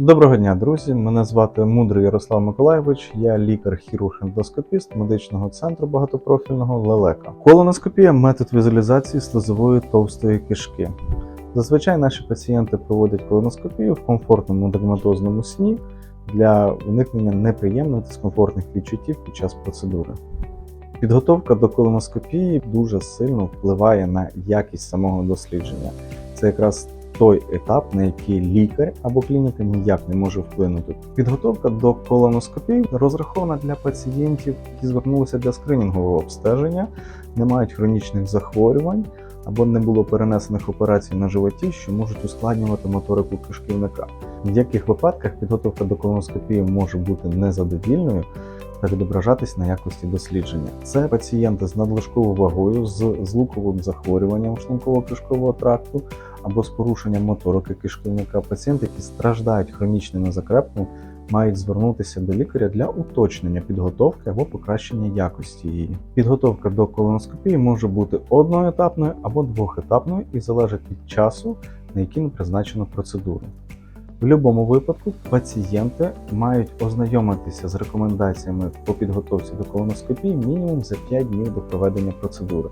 Доброго дня, друзі. Мене звати Мудрий Ярослав Миколайович. Я лікар-хірург-ендоскопіст медичного центру багатопрофільного Лелека. Колоноскопія метод візуалізації слизової товстої кишки. Зазвичай наші пацієнти проводять колоноскопію в комфортному дерматозному сні для уникнення неприємних дискомфортних відчуттів під час процедури. Підготовка до колоноскопії дуже сильно впливає на якість самого дослідження. Це якраз той етап, на який лікар або клініка ніяк не може вплинути. Підготовка до колоноскопії розрахована для пацієнтів, які звернулися для скринінгового обстеження, не мають хронічних захворювань або не було перенесених операцій на животі, що можуть ускладнювати моторику кишківника. В деяких випадках підготовка до колоноскопії може бути незадовільною та відображатись на якості дослідження. Це пацієнти з надлишковою вагою, з злуковим захворюванням шлунково-кишкового тракту або з порушенням моторики кишківника. Пацієнти, які страждають хронічними закрепами, мають звернутися до лікаря для уточнення підготовки або покращення якості її. Підготовка до колоноскопії може бути одноетапною або двохетапною і залежить від часу, на який не призначено процедуру. В будь-якому випадку пацієнти мають ознайомитися з рекомендаціями по підготовці до колоноскопії мінімум за 5 днів до проведення процедури.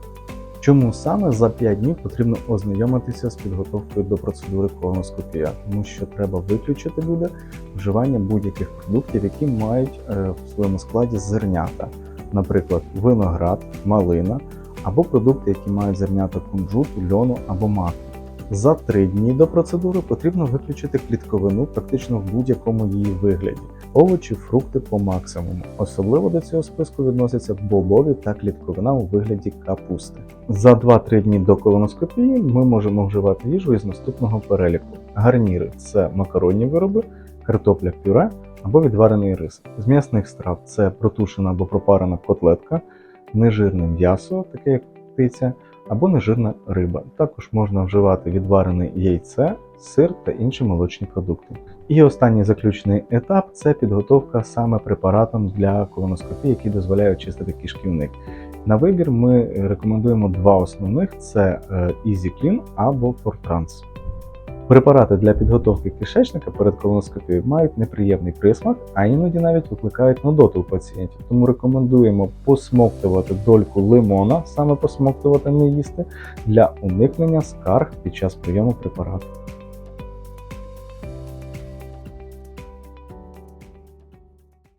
Чому саме за 5 днів потрібно ознайомитися з підготовкою до процедури колоноскопія? Тому що треба виключити буде вживання будь-яких продуктів, які мають е, в своєму складі зернята, наприклад, виноград, малина або продукти, які мають зернята кунжуту, льону або маку. За три дні до процедури потрібно виключити клітковину практично в будь-якому її вигляді. Овочі, фрукти по максимуму. Особливо до цього списку відносяться бобові та клітковина у вигляді капусти. За 2-3 дні до колоноскопії ми можемо вживати їжу із наступного переліку: гарніри це макаронні вироби, картопля пюре або відварений рис. З м'ясних страв це протушена або пропарена котлетка, нежирне м'ясо, таке як птиця або нежирна риба. Також можна вживати відварене яйце, сир та інші молочні продукти. І останній заключний етап це підготовка саме препаратом для колоноскопії, який дозволяє очистити кишківник. На вибір ми рекомендуємо два основних: це е, EasyClean або Fortrans. Препарати для підготовки кишечника перед колоноскопією мають неприємний присмак, а іноді навіть викликають нудоту у пацієнтів. Тому рекомендуємо посмоктувати дольку лимона, саме посмоктувати не їсти, для уникнення скарг під час прийому препарату.